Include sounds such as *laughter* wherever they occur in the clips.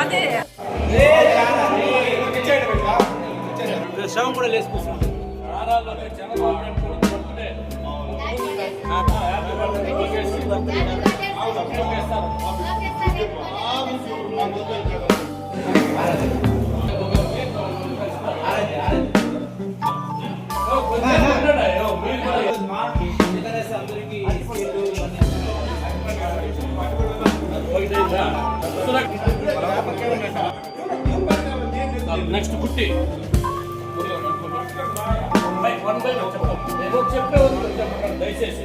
అదే శవం కూడా లేసుకొస్తాం నెక్స్ట్ కుట్టి. వన్ బై చెప్పే. దయచేసి.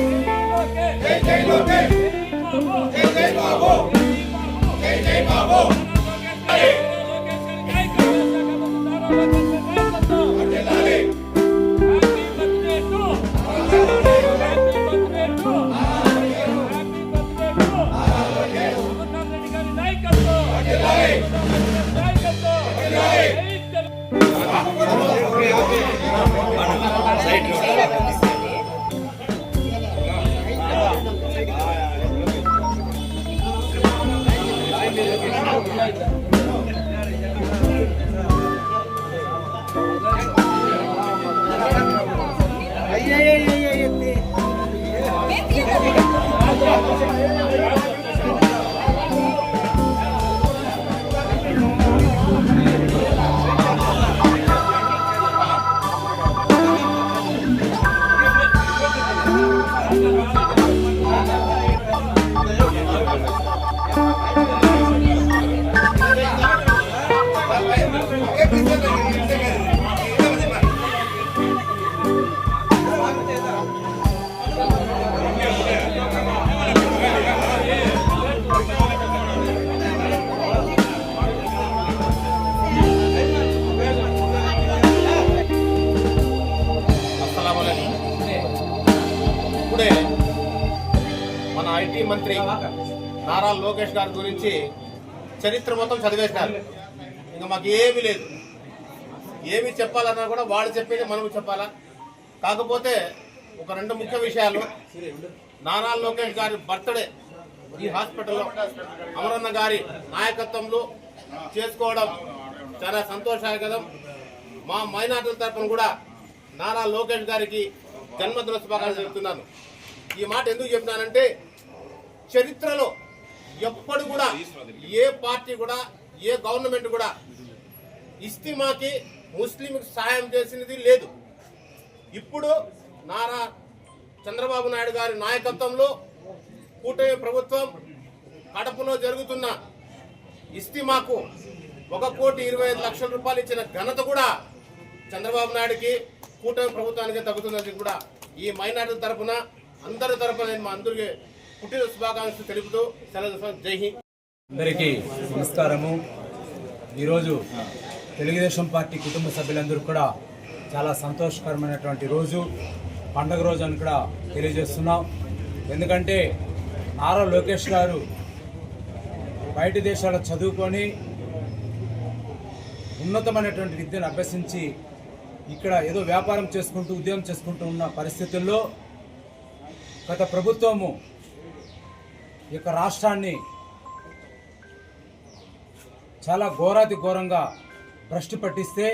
మాజీ మంత్రి నారా లోకేష్ గారి గురించి చరిత్ర మొత్తం చదివేసినారు. ఇంకా మాకు ఏమీ లేదు. ఏమి చెప్పాలన్నా కూడా వాళ్ళు చెప్పేది మనం చెప్పాలా? కాకపోతే ఒక రెండు ముఖ్య విషయాలు. నారా లోకేష్ గారి బర్త్డే ఈ హాస్పిటల్లో అమరన్న గారి నాయకత్వంలో చేసుకోవడం చాలా సంతోషకరం మా మైనార్టీల తరఫున కూడా నారా లోకేష్ గారికి జన్మదినోత్సవాలు శుభాకాంక్షలు చెప్తున్నాను ఈ మాట ఎందుకు చెప్తున్నానంటే చరిత్రలో ఎప్పుడు కూడా ఏ పార్టీ కూడా ఏ గవర్నమెంట్ కూడా ఇస్తిమాకి ముస్లింకి సాయం చేసినది లేదు. ఇప్పుడు నారా చంద్రబాబు నాయుడు గారి నాయకత్వంలో కూటమి ప్రభుత్వం కడపలో జరుగుతున్న ఇస్తిమాకు ఒక కోటి ఇరవై ఐదు లక్షల రూపాయలు ఇచ్చిన ఘనత కూడా చంద్రబాబు నాయుడుకి కూటమి ప్రభుత్వానికి తగ్గుతున్నది కూడా ఈ మైనార్టీ తరఫున అందరి తరఫున నేను మా అందరికీ పుట్టిన శుభాకాంక్షలు తెలుపుతూ సెలవు జై హింద్. అందరికీ నమస్కారము. ఈరోజు తెలుగుదేశం పార్టీ కుటుంబ సభ్యులందరూ కూడా చాలా సంతోషకరమైనటువంటి రోజు పండగ రోజు అని కూడా తెలియజేస్తున్నాం. ఎందుకంటే నారా లోకేష్ గారు బయట దేశాల్లో చదువుకొని ఉన్నతమైనటువంటి విద్యను అభ్యసించి ఇక్కడ ఏదో వ్యాపారం చేసుకుంటూ ఉద్యోగం చేసుకుంటూ ఉన్న పరిస్థితుల్లో గత ప్రభుత్వము ఈ యొక్క రాష్ట్రాన్ని చాలా ఘోరాతి ఘోరంగా భ్రష్టు పట్టిస్తే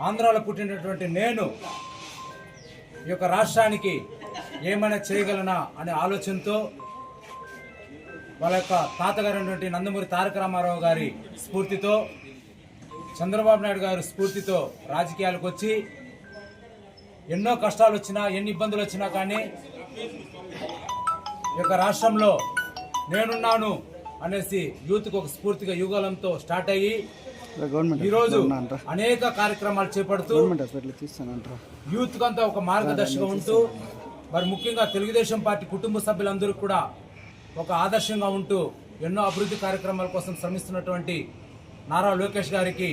ఆంధ్రాలో పుట్టినటువంటి నేను ఈ యొక్క రాష్ట్రానికి ఏమైనా చేయగలనా అనే ఆలోచనతో వాళ్ళ యొక్క తాతగారైనటువంటి నందమూరి తారక రామారావు గారి స్ఫూర్తితో చంద్రబాబు నాయుడు గారి స్ఫూర్తితో రాజకీయాలకు వచ్చి ఎన్నో కష్టాలు వచ్చినా ఎన్ని ఇబ్బందులు వచ్చినా కానీ యొక్క రాష్ట్రంలో నేనున్నాను అనేసి యూత్కి ఒక స్ఫూర్తిగా యుగలంతో స్టార్ట్ అయ్యి గవర్నమెంట్ ఈరోజు అనేక కార్యక్రమాలు చేపడుతూ యూత్ అంతా ఒక మార్గదర్శకం ఉంటూ మరి ముఖ్యంగా తెలుగుదేశం పార్టీ కుటుంబ సభ్యులందరూ కూడా ఒక ఆదర్శంగా ఉంటూ ఎన్నో అభివృద్ధి కార్యక్రమాల కోసం శ్రమిస్తున్నటువంటి నారా లోకేష్ గారికి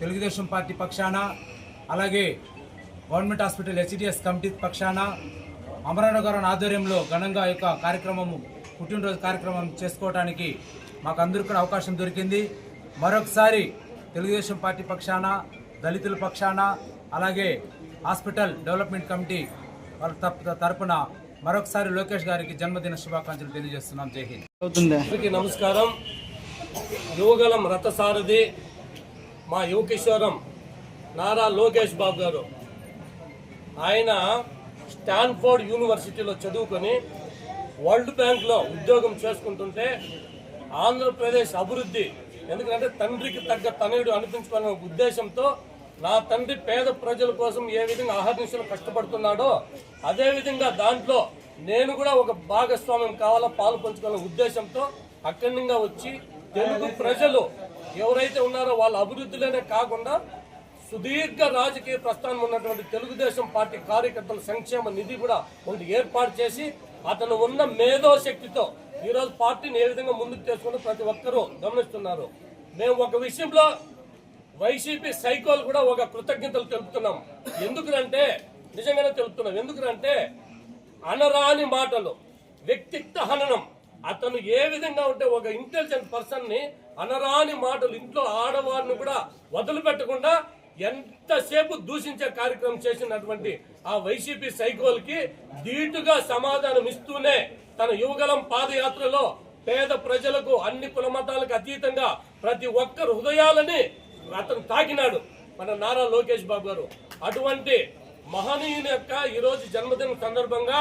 తెలుగుదేశం పార్టీ పక్షాన అలాగే గవర్నమెంట్ హాస్పిటల్ హెచ్డిఎస్ కమిటీ పక్షాన అమరానగరం ఆధ్వర్యంలో ఘనంగా యొక్క కార్యక్రమం పుట్టినరోజు కార్యక్రమం చేసుకోవడానికి మాకు అందరికీ కూడా అవకాశం దొరికింది. మరొకసారి తెలుగుదేశం పార్టీ పక్షాన దళితుల పక్షాన అలాగే హాస్పిటల్ డెవలప్మెంట్ కమిటీ వాళ్ళ తరపు- తరపున మరొకసారి లోకేష్ గారికి జన్మదిన శుభాకాంక్షలు తెలియజేస్తున్నాం. జై హింద్. నమస్కారం. యువగలం రథసారథి మా యువకిషోరం నారా లోకేష్ బాబు గారు. ఆయన స్టాన్ఫోర్డ్ యూనివర్సిటీలో చదువుకొని వరల్డ్ బ్యాంక్లో ఉద్యోగం చేసుకుంటుంటే ఆంధ్రప్రదేశ్ అభివృద్ధి ఎందుకంటే తండ్రికి తగ్గ తనయుడు అనిపించుకోవాలనే ఉద్దేశంతో నా తండ్రి పేద ప్రజల కోసం ఏ విధంగా ఆహర్నిశలు కష్టపడుతున్నాడో అదేవిధంగా దాంట్లో నేను కూడా ఒక భాగస్వామ్యం కావాలా పాలు పంచుకోవాలనే ఉద్దేశంతో అఖండంగా వచ్చి తెలుగు ప్రజలు ఎవరైతే ఉన్నారో వాళ్ళ అభివృద్ధిలోనే కాకుండా సుదీర్ఘ రాజకీయ ప్రస్థానం ఉన్నటువంటి తెలుగుదేశం పార్టీ కార్యకర్తల సంక్షేమ నిధి కూడా ఒకటి ఏర్పాటు చేసి అతను ఉన్న మేధో శక్తితో ఈ రోజు పార్టీని ఏ విధంగా ముందుకు తీసుకుంటూ ప్రతి ఒక్కరూ గమనిస్తున్నారు. మేము ఒక విషయంలో వైసీపీ సైకోలు కూడా ఒక కృతజ్ఞతలు తెలుపుతున్నాం. ఎందుకంటే నిజంగానే తెలుపుతున్నాం. ఎందుకంటే అనరాని మాటలు వ్యక్తిత్వ హననం అతను ఏ విధంగా ఉంటే ఒక ఇంటెలిజెంట్ పర్సన్ని అనరాని మాటలు ఇంట్లో ఆడవారిని కూడా వదిలిపెట్టకుండా ఎంతసేపు దూషించే కార్యక్రమం చేసినటువంటి ఆ వైసీపీ సైకోల్కి ధీటుగా సమాధానం ఇస్తూనే తన యువగలం పాదయాత్రలో పేద ప్రజలకు అన్ని కులమతాలకు అతీతంగా ప్రతి ఒక్కరు హృదయాలని అతను తాకినాడు మన నారా లోకేష్ బాబు గారు. అటువంటి మహనీయుని యొక్క ఈరోజు జన్మదిన సందర్భంగా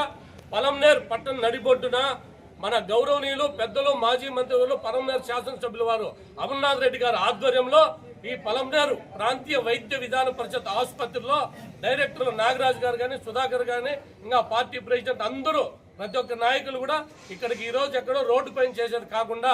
పలంనేర్ పట్టణ నడిబొడ్డున మన గౌరవనీయులు పెద్దలు మాజీ మంత్రులు పలంనేర్ శాసనసభ్యుల వారు అమర్నాథ్ రెడ్డి గారి ఆధ్వర్యంలో ఈ పలంనేరు ప్రాంతీయ వైద్య విధాన పరిషత్ ఆసుపత్రిలో డైరెక్టర్ నాగరాజ్ గారు కానీ సుధాకర్ కానీ ఇంకా పార్టీ ప్రెసిడెంట్ అందరూ ప్రతి ఒక్క నాయకులు కూడా ఇక్కడికి ఈ రోజు ఎక్కడో రోడ్డు పైన చేసేది కాకుండా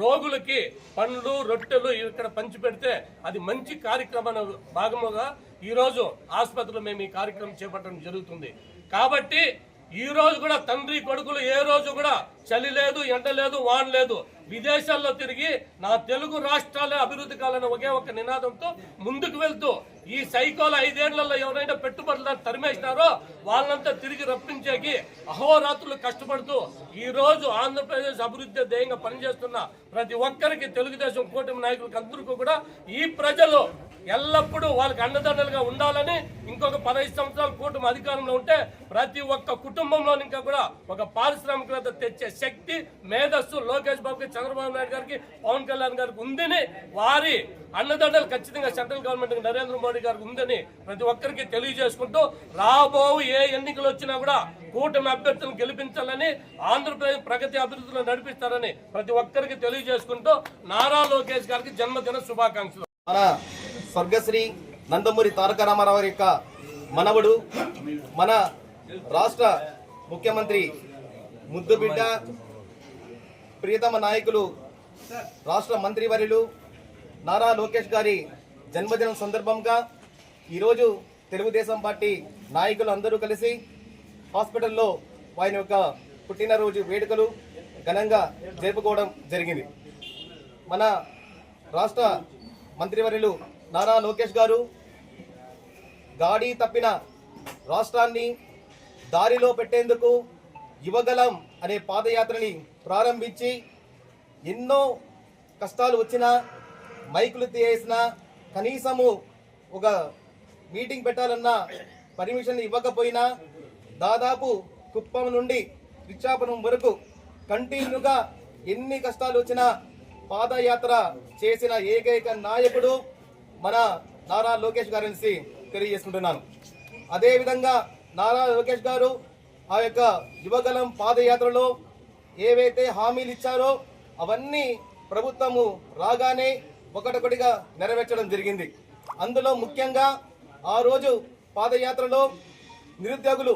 రోగులకి పండ్లు రొట్టెలు ఇక్కడ పంచి పెడితే అది మంచి కార్యక్రమం భాగముగా ఈరోజు ఆసుపత్రిలో మేము ఈ కార్యక్రమం చేపట్టడం జరుగుతుంది. కాబట్టి ఈ రోజు కూడా తండ్రి కొడుకులు ఏ రోజు కూడా చలి లేదు ఎండ లేదు వాన్ లేదు. విదేశాల్లో తిరిగి నా తెలుగు రాష్ట్రాలే అభివృద్ధి కావాలనే ఒకే ఒక నినాదంతో ముందుకు వెళ్తూ ఈ సైకోల ఐదేళ్ళలో ఎవరైనా పెట్టుబడులు తరిమేసినారో వాళ్ళంతా తిరిగి రప్పించేకి అహోరాత్రులు కష్టపడుతూ ఈ రోజు ఆంధ్రప్రదేశ్ అభివృద్ధి ధ్యేయంగా పనిచేస్తున్న ప్రతి ఒక్కరికి తెలుగుదేశం కూటమి నాయకులకు అందరికీ కూడా ఈ ప్రజలు ఎల్లప్పుడూ వాళ్ళకి అండదండలుగా ఉండాలని ఇంకొక పదహైదు సంవత్సరాల కూటమి అధికారంలో ఉంటే ప్రతి ఒక్క కుటుంబంలో ఇంకా కూడా ఒక పారిశ్రామికవేత్త తెచ్చే శక్తి మేధస్సు లోకేష్ బాబుకి చంద్రబాబు నాయుడు గారికి పవన్ కళ్యాణ్ గారికి ఉందని వారి అన్నదండలు ఖచ్చితంగా సెంట్రల్ గవర్నమెంట్ నరేంద్ర మోడీ గారికి ఉందని ప్రతి ఒక్కరికి తెలియజేసుకుంటూ రాబో ఏ ఎన్నికలు వచ్చినా కూడా కూటమి అభ్యర్థులను గెలిపించాలని ఆంధ్రప్రదేశ్ ప్రగతి అభివృద్ధిలో నడిపిస్తారని ప్రతి ఒక్కరికి తెలియజేసుకుంటూ నారా లోకేష్ గారికి జన్మదిన శుభాకాంక్షలు. మన స్వర్గశ్రీ నందమూరి తారక రామారావు యొక్క మనవడు మన రాష్ట్ర ముఖ్యమంత్రి ముద్దుబిడ్డ ప్రియతమ నాయకులు రాష్ట్ర మంత్రివర్యులు నారా లోకేష్ గారి జన్మదినం సందర్భంగా ఈరోజు తెలుగుదేశం పార్టీ నాయకులు అందరూ కలిసి హాస్పిటల్లో ఆయన యొక్క పుట్టినరోజు వేడుకలు ఘనంగా జరుపుకోవడం జరిగింది. మన రాష్ట్ర మంత్రివర్యులు నారా లోకేష్ గారు గాడి తప్పిన రాష్ట్రాన్ని దారిలో పెట్టేందుకు యువగలం అనే పాదయాత్రని ప్రారంభించి ఎన్నో కష్టాలు వచ్చినా మైకులు తీయేసినా కనీసము ఒక మీటింగ్ పెట్టాలన్నా పర్మిషన్ ఇవ్వకపోయినా దాదాపు కుప్పం నుండి రిక్షాపురం వరకు కంటిన్యూగా ఎన్ని కష్టాలు వచ్చినా పాదయాత్ర చేసిన ఏకైక నాయకుడు మన నారా లోకేష్ గారు తెలియజేసుకుంటున్నాను. అదేవిధంగా నారా లోకేష్ గారు ఆ యొక్క యువగలం పాదయాత్రలో ఏవైతే హామీలు ఇచ్చారో అవన్నీ ప్రభుత్వము రాగానే ఒకటొకటిగా నెరవేర్చడం జరిగింది. అందులో ముఖ్యంగా ఆ రోజు పాదయాత్రలో నిరుద్యోగులు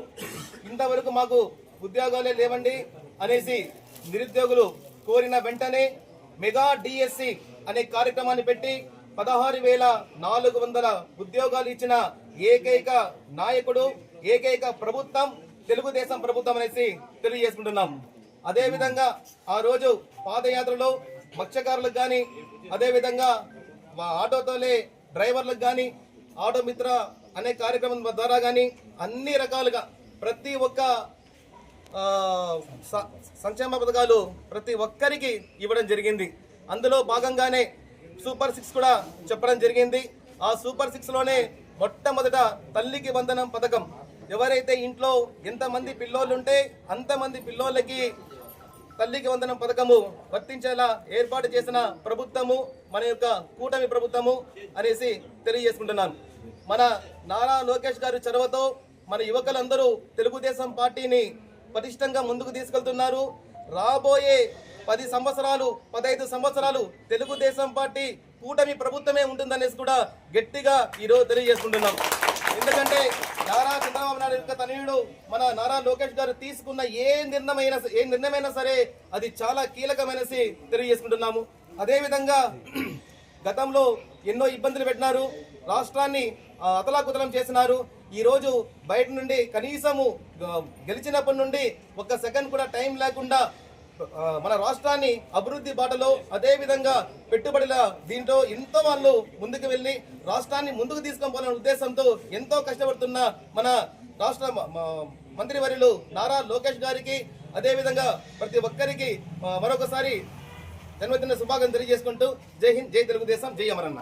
ఇంతవరకు మాకు ఉద్యోగాలే లేవండి అనేసి నిరుద్యోగులు కోరిన వెంటనే మెగా డిఎస్సి అనే కార్యక్రమాన్ని పెట్టి పదహారు వేల నాలుగు వందల ఉద్యోగాలు ఇచ్చిన ఏకైక నాయకుడు ఏకైక ప్రభుత్వం తెలుగుదేశం ప్రభుత్వం అనేసి తెలియజేసుకుంటున్నాం. అదేవిధంగా ఆ రోజు పాదయాత్రలో మత్స్యకారులకు కానీ అదేవిధంగా వా- ఆటోతోలే డ్రైవర్లకు కానీ ఆటో మిత్ర అనే కార్యక్రమం ద్వారా కానీ అన్ని రకాలుగా ప్రతి ఒక్క స- సంక్షేమ పథకాలు ప్రతి ఒక్కరికి ఇవ్వడం జరిగింది. అందులో భాగంగానే సూపర్ సిక్స్ కూడా చెప్పడం జరిగింది. ఆ సూపర్ సిక్స్లోనే మొట్టమొదట తల్లికి వందనం పథకం ఎవరైతే ఇంట్లో ఎంతమంది పిల్లోళ్ళు ఉంటే అంతమంది పిల్లోళ్ళకి తల్లికి వందనం పథకము వర్తించేలా ఏర్పాటు చేసిన ప్రభుత్వము మన యొక్క కూటమి ప్రభుత్వము అనేసి తెలియజేసుకుంటున్నాను. మన నారా లోకేష్ గారి చొరవతో మన యువకులందరూ తెలుగుదేశం పార్టీని పటిష్టంగా ముందుకు తీసుకెళ్తున్నారు. రాబోయే పది సంవత్సరాలు పదహైదు సంవత్సరాలు తెలుగుదేశం పార్టీ కూటమి ప్రభుత్వమే ఉంటుందనేసి కూడా గట్టిగా ఈరోజు తెలియజేసుకుంటున్నాం. ఎందుకంటే నారా చంద్రబాబు నాయుడు యొక్క తనయుడు మన నారా లోకేష్ గారు తీసుకున్న ఏ నిర్ణయమైనా ఏ నిర్ణయమైనా సరే అది చాలా కీలకమైనసి తెలియజేసుకుంటున్నాము. అదేవిధంగా *clears throat* గతంలో ఎన్నో ఇబ్బందులు పెట్టినారు. రాష్ట్రాన్ని అతలాకుతలం చేసినారు. ఈరోజు బయట నుండి కనీసము గెలిచినప్పటి నుండి ఒక్క సెకండ్ కూడా టైం లేకుండా మన రాష్ట్రాన్ని అభివృద్ధి బాటలో అదే విధంగా పెట్టుబడుల దీంట్లో ఎంతో వాళ్ళు ముందుకు వెళ్ళి రాష్ట్రాన్ని ముందుకు తీసుకొని ఉద్దేశంతో ఎంతో కష్టపడుతున్న మన రాష్ట్ర మ- మంత్రివర్యులు నారా లోకేష్ గారికి అదేవిధంగా ప్రతి ఒక్కరికి మరొకసారి జన్మదిన శుభాకాంక్షలు తెలియజేసుకుంటూ జై హింద్ జై తెలుగుదేశం జై అమరన్న.